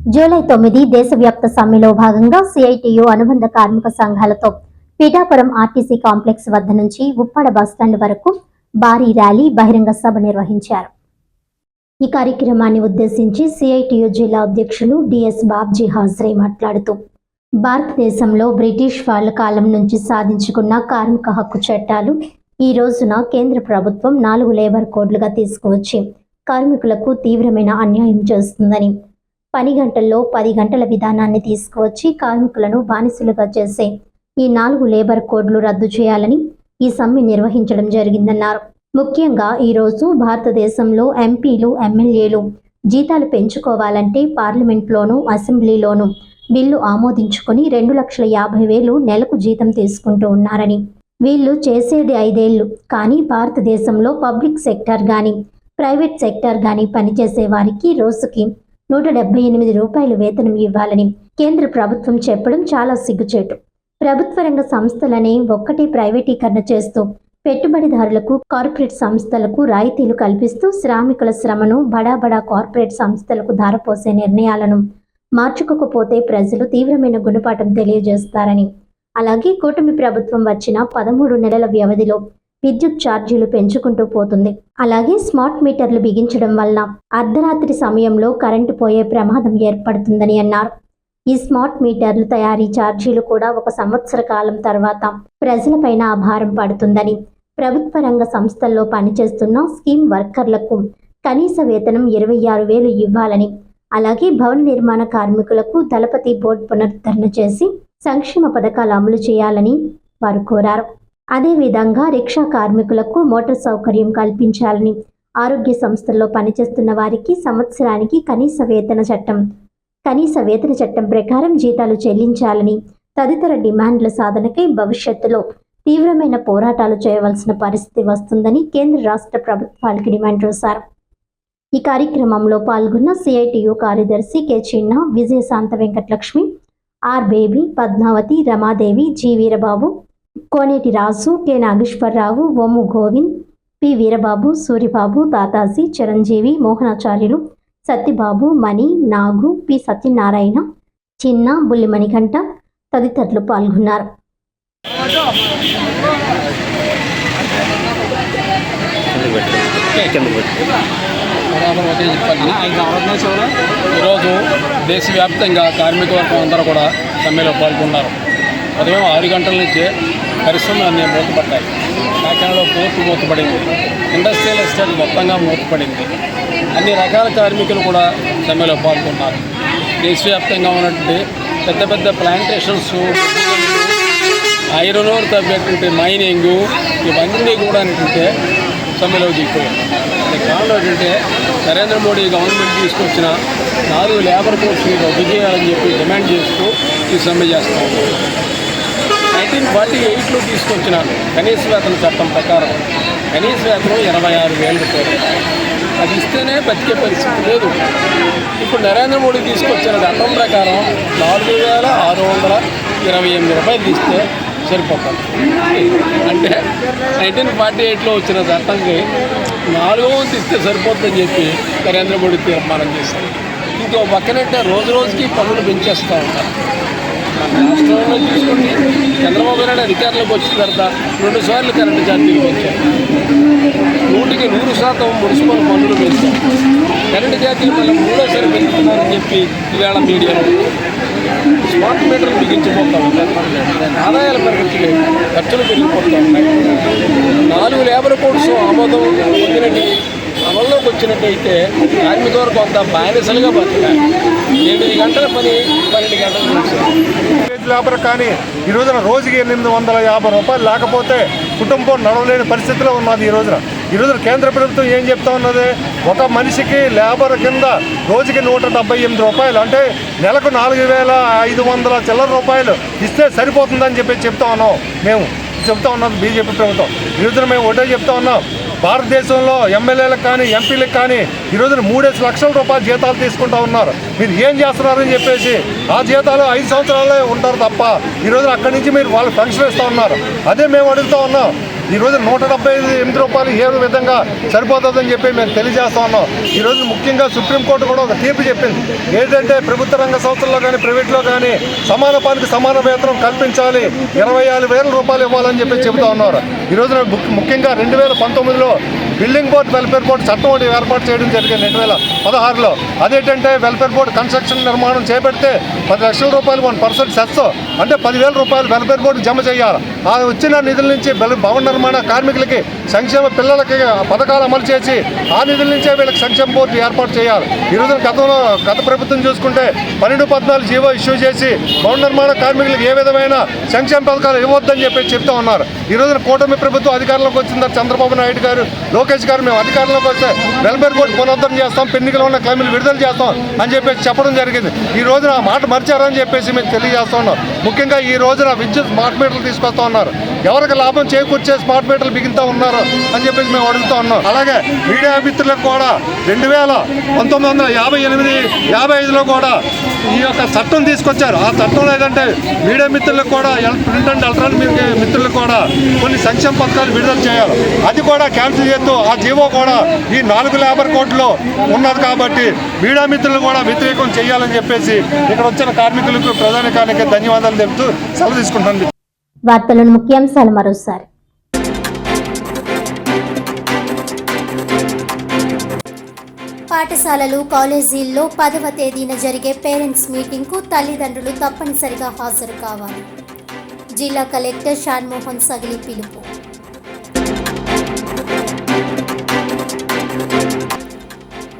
July తొమ్మిది దేశవ్యాప్త సమ్మెలో భాగంగా సిఐటియు అనుబంధ కార్మిక సంఘాలతో పిఠాపురం ఆర్టీసీ కాంప్లెక్స్ వద్ద నుంచి ఉప్పాడ బస్టాండ్ వరకు భారీ ర్యాలీ బహిరంగ సభ నిర్వహించారు. ఈ కార్యక్రమాన్ని ఉద్దేశించి సిఐటియు జిల్లా అధ్యక్షులు డిఎస్ బాబ్జీ హాజరే మాట్లాడుతూ భారతదేశంలో బ్రిటిష్ వాళ్ళ కాలం నుంచి సాధించుకున్న కార్మిక హక్కు చట్టాలు ఈ రోజున కేంద్ర ప్రభుత్వం నాలుగు లేబర్ కోడ్లుగా తీసుకువచ్చి కార్మికులకు తీవ్రమైన అన్యాయం చేస్తుందని పని గంటల్లో పది గంటల విధానాన్ని తీసుకువచ్చి కార్మికులను బానిసలుగా చేసే ఈ నాలుగు లేబర్ కోడ్లు రద్దు చేయాలని ఈ సమ్మె నిర్వహించడం జరిగిందన్నారు. ముఖ్యంగా ఈరోజు భారతదేశంలో ఎంపీలు ఎమ్మెల్యేలు జీతాలు పెంచుకోవాలంటే పార్లమెంట్లోనూ అసెంబ్లీలోనూ బిల్లు ఆమోదించుకొని రెండు లక్షల యాభై వేలు నెలకు జీతం తీసుకుంటూ ఉన్నారని. వీళ్ళు చేసేది ఐదేళ్ళు. కానీ భారతదేశంలో పబ్లిక్ సెక్టర్ కానీ ప్రైవేట్ సెక్టర్ కానీ పనిచేసే వారికి రోజుకి నూట డెబ్బై ఎనిమిది రూపాయలు వేతనం ఇవ్వాలని కేంద్ర ప్రభుత్వం చెప్పడం చాలా సిగ్గుచేటు. ప్రభుత్వ రంగ సంస్థలనే ఒక్కటే ప్రైవేటీకరణ చేస్తూ పెట్టుబడిదారులకు కార్పొరేట్ సంస్థలకు రాయితీలు కల్పిస్తూ శ్రామికుల శ్రమను బడా బడా కార్పొరేట్ సంస్థలకు ధారపోసే నిర్ణయాలను మార్చుకోకపోతే ప్రజలు తీవ్రమైన గుణపాఠం తెలియజేస్తారని. అలాగే కూటమి ప్రభుత్వం వచ్చిన పదమూడు నెలల వ్యవధిలో విద్యుత్ ఛార్జీలు పెంచుకుంటూ పోతుంది. అలాగే స్మార్ట్ మీటర్లు బిగించడం వల్ల అర్ధరాత్రి సమయంలో కరెంటు పోయే ప్రమాదం ఏర్పడుతుందని అన్నారు. ఈ స్మార్ట్ మీటర్లు తయారీ ఛార్జీలు కూడా ఒక సంవత్సర కాలం తర్వాత ప్రజలపైన ఆ భారం పడుతుందని ప్రభుత్వ రంగ సంస్థల్లో పనిచేస్తున్న స్కీమ్ వర్కర్లకు కనీస వేతనం ఇరవై ఆరు వేలు ఇవ్వాలని అలాగే భవన నిర్మాణ కార్మికులకు దళపతి బోర్డు పునరుద్ధరణ చేసి సంక్షేమ పథకాలు అమలు చేయాలని వారు కోరారు. అదేవిధంగా రిక్షా కార్మికులకు మోటార్ సౌకర్యం కల్పించాలని ఆరోగ్య సంస్థల్లో పనిచేస్తున్న వారికి సంవత్సరానికి కనీస వేతన చట్టం కనీస వేతన చట్టం ప్రకారం జీతాలు చెల్లించాలని తదితర డిమాండ్ల సాధనకై భవిష్యత్తులో తీవ్రమైన పోరాటాలు చేయవలసిన పరిస్థితి వస్తుందని కేంద్ర రాష్ట్ర ప్రభుత్వాలకి డిమాండ్ చేశారు. ఈ కార్యక్రమంలో పాల్గొన్న సిఐటియు కార్యదర్శి K Chinna Vijayashanta Venkatalakshmi R Baby Padmavathi Ramadevi G Veerababu Koneti Raju K. Nageswararao ఓము Govind P. Veerababu Suribabu Tataji Chiranjeevi Mohanacharyulu Satyababu Mani Nagu P. Satyanarayana Chinna Bullimanikanta తదితరులు పాల్గొన్నారు. ఈరోజు దేశవ్యాప్తంగా కార్మిక వర్గం అందరూ కూడా సమ్మెలో పాల్గొన్నారు. ఉదయం ఆరు గంటల నుంచే పరిశ్రమలు అన్నీ మూతపడ్డాయి. కాకినాడలో పోర్టు మూతపడింది. ఇండస్ట్రియల్ ఎస్టేట్ మొత్తంగా మూతపడింది. అన్ని రకాల కార్మికులు కూడా సమ్మెలో పాల్గొన్నారు. దేశవ్యాప్తంగా ఉన్నటువంటి పెద్ద పెద్ద ప్లాంటేషన్స్ ఐరన్ ఓర్ తగ్గటువంటి మైనింగ్ ఇవన్నీ కూడా ఏంటంటే సమ్మెలో దిగిపోయాయి. దానికి కారణం ఏంటంటే నరేంద్ర మోడీ గవర్నమెంట్ తీసుకొచ్చిన నాలుగు లేబర్ కోర్సుని రద్దు చేయాలని చెప్పి డిమాండ్ చేస్తూ ఈ సమ్మె చేస్తూ నైన్టీన్ ఫార్టీ ఎయిట్లో తీసుకొచ్చినాను. కనీస వేతన చట్టం ప్రకారం. కనీస వేతనం ఇరవై ఆరు వేల రూపాయలు. అది ఇస్తేనే బతికే పరిస్థితి లేదు. ఇప్పుడు నరేంద్ర మోడీ తీసుకొచ్చిన చట్టం ప్రకారం నాలుగు వేల ఆరు వందల ఇరవై ఎనిమిది రూపాయలు ఇస్తే సరిపోతుంది అంటే నైన్టీన్ ఫార్టీ ఎయిట్లో వచ్చిన చట్టంకి నాలుగో వంతు ఇస్తే సరిపోతుందని చెప్పి నరేంద్ర మోడీ తీర్మానం చేశారు. ఇంకో పక్కనంటే రోజు రోజుకి పనులు పెంచేస్తూ ఉంటారు రాష్ట్రంలో చూసుకుంటే చంద్రబాబు నాయుడు అధికారంలోకి వచ్చిన తర్వాత రెండు సార్లు కరెంటు ఛార్జీలు పెంచారు. నూటికి నూరు శాతం మున్సిపల్ పన్నులు పెంచారు. కరెంటు ఛార్జీలు మళ్ళీ మూడోసారి పెంచుతున్నారని చెప్పి ఈవేళ మీడియాలో స్మార్ట్ మీటర్లు బిగించిపోతా ఉన్నాయి ఆదాయాలు పెరగట్లేదు ఖర్చులు పెరిగిపోతూ ఉన్నాయి. నాలుగు లేబర్ కోడ్స్ ఆమోదం పొందినట్టు అమల్లోకి వచ్చినట్టయితే కార్మిక వరకు అంత బానిసలుగా బతకాలి ఎనిమిది గంటల పని పన్నెండు గంటల లేబర్ కానీ ఈ రోజున రోజుకి ఎనిమిది వందల యాభై రూపాయలు లేకపోతే కుటుంబం నడవలేని పరిస్థితిలో ఉన్నది ఈ రోజున. ఈ రోజున కేంద్ర ప్రభుత్వం ఏం చెప్తా ఉన్నది? ఒక మనిషికి లేబర్ కింద రోజుకి నూట డెబ్బై ఎనిమిది రూపాయలు అంటే నెలకు నాలుగు వేల ఐదు వందల చిల్లర రూపాయలు ఇస్తే సరిపోతుందని చెప్పి చెప్తా ఉన్నాం మేము. చెప్తా ఉన్నాం బీజేపీ ప్రభుత్వం. ఈ రోజున మేము ఒకటే చెప్తా ఉన్నాం. భారతదేశంలో ఎమ్మెల్యేలకు కానీ ఎంపీలకు కానీ ఈ మూడేసి లక్షల రూపాయల జీతాలు తీసుకుంటా ఉన్నారు. మీరు ఏం చేస్తున్నారని చెప్పేసి ఆ జీతాలు ఐదు సంవత్సరాలే ఉంటారు తప్ప ఈ అక్కడి నుంచి మీరు వాళ్ళు పెన్షన్ ఇస్తూ ఉన్నారు. అదే మేము అడుగుతా ఉన్నాం. ఈరోజు నూట డెబ్బై ఐదు ఎనిమిది రూపాయలు ఏ విధంగా సరిపోతుందని చెప్పి మేము తెలియజేస్తా ఉన్నాం. ఈరోజు ముఖ్యంగా సుప్రీంకోర్టు కూడా ఒక తీర్పు చెప్పింది. ఏంటంటే ప్రభుత్వ రంగ సంస్థల్లో కానీ ప్రైవేట్లో కానీ సమాన పానికి సమాన వేతనం కల్పించాలి. ఇరవై ఆరు వేల రూపాయలు ఇవ్వాలని చెప్పి చెబుతా ఉన్నారు. ఈ రోజున ముఖ్యంగా రెండు వేల పంతొమ్మిదిలో బిల్డింగ్ బోర్డు వెల్ఫేర్ బోర్డు చట్టం ఒకటి ఏర్పాటు చేయడం జరిగింది రెండు వేల పదహారులో. అదేంటంటే వెల్ఫేర్ బోర్డు కన్స్ట్రక్షన్ నిర్మాణం చేపడితే పది లక్షల రూపాయలు వన్ పర్సెంట్ సెస్ అంటే పదివేల రూపాయలు వెల్ఫేర్ బోర్డు జమ చేయాలి. ఆ వచ్చిన నిధుల నుంచి భవన నిర్మాణ కార్మికులకి సంక్షేమ పిల్లలకి పథకాలు అమలు చేసి ఆ నిధుల నుంచే వీళ్ళకి సంక్షేమ బోర్డు ఏర్పాటు చేయాలి. ఈ రోజున గతంలో గత ప్రభుత్వం చూసుకుంటే పన్నెండు పద్నాలుగు జీవో ఇష్యూ చేసి భవన నిర్మాణ కార్మికులకు ఏ విధమైన సంక్షేమ పథకాలు ఇవ్వద్దని చెప్పి చెప్తా ఉన్నారు. ఈ రోజున కూటమి ప్రభుత్వం అధికారంలోకి వచ్చిన చంద్రబాబు నాయుడు గారు లోకేష్ గారు మేము అధికారంలోకి వస్తే వెల్ఫేర్ బోర్డు పునరుద్ధరణ చేస్తాం పెన్నికలు ఉన్న క్లైములు విడుదల చేస్తాం అని చెప్పేసి చెప్పడం జరిగింది. ఈ రోజున ఆ మాట మర్చారని చెప్పేసి మేము తెలియజేస్తా ఉన్నాం. ముఖ్యంగా ఈ రోజున విద్యుత్ స్మార్ట్ మీటర్లు తీసుకొస్తా ఉన్నారు. ఎవరికి లాభం చేకూర్చే స్మార్ట్ మీటర్లు బిగింతా ఉన్నారు అని చెప్పేసి మేము అడుగుతా ఉన్నాం. అలాగే మీడియా మిత్రులకు కూడా రెండు వేల పంతొమ్మిది వందల యాభై ఎనిమిది యాభై ఐదులో కూడా ఈ యొక్క చట్టం తీసుకొచ్చారు. ఆ చట్టంలో ఏంటంటే మీడియా మిత్రులకు కూడా ప్రింట్ అండ్ ఎలక్ట్రానిక్ మిత్రులకు కూడా కొన్ని సంక్షేమ పథకాలు విడుదల చేయాలి. అది కూడా క్యాన్సిల్ చేస్తూ ఆ జీవో కూడా ఈ నాలుగు లేబర్ కోర్టులో ఉన్నది కాబట్టి మీడియా మిత్రులు కూడా వ్యతిరేకం చేయాలని చెప్పేసి ఇక్కడ వచ్చిన కార్మికులకు ప్రధానికానికి ధన్యవాదాలు తెలుపుతూ సెలవు తీసుకుంటాను వార్తలను ముఖ్యాంశాలు మరోసారి. పాఠశాలలు కాలేజీల్లో పదవ తేదీన జరిగే పేరెంట్స్ మీటింగ్కు తల్లిదండ్రులు తప్పనిసరిగా హాజరు కావాలి. జిల్లా కలెక్టర్ షాన్మోహన్ సగిలి పిలుపు.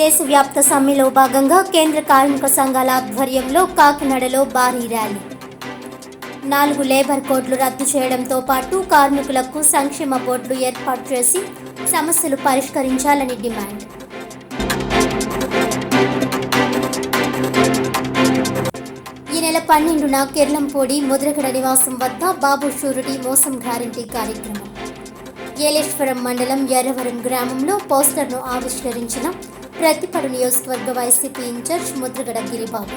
దేశవ్యాప్త సమ్మెలో భాగంగా కేంద్ర కార్మిక సంఘాల ఆధ్వర్యంలో కాకినాడలో భారీ ర్యాలీ. నాలుగు లేబర్ కోడ్లు రద్దు చేయడంతో పాటు కార్మికులకు సంక్షేమ బోర్డులు ఏర్పాటు చేసి సమస్యలు పరిష్కరించాలని డిమాండ్. ఈ నెల పన్నెండున కిర్లంపూడి ముద్రగడ నివాసం వద్ద బాబు షూరిటీ మోసం గ్యారంటీ కార్యక్రమం. ఏలేశ్వరం మండలం ఎర్రవరం గ్రామంలో పోస్టర్ను ఆవిష్కరించిన ప్రతిపడు నియోజకవర్గ వైసీపీ ఇన్ఛార్జ్ ముద్రగడ గిరిబాబు.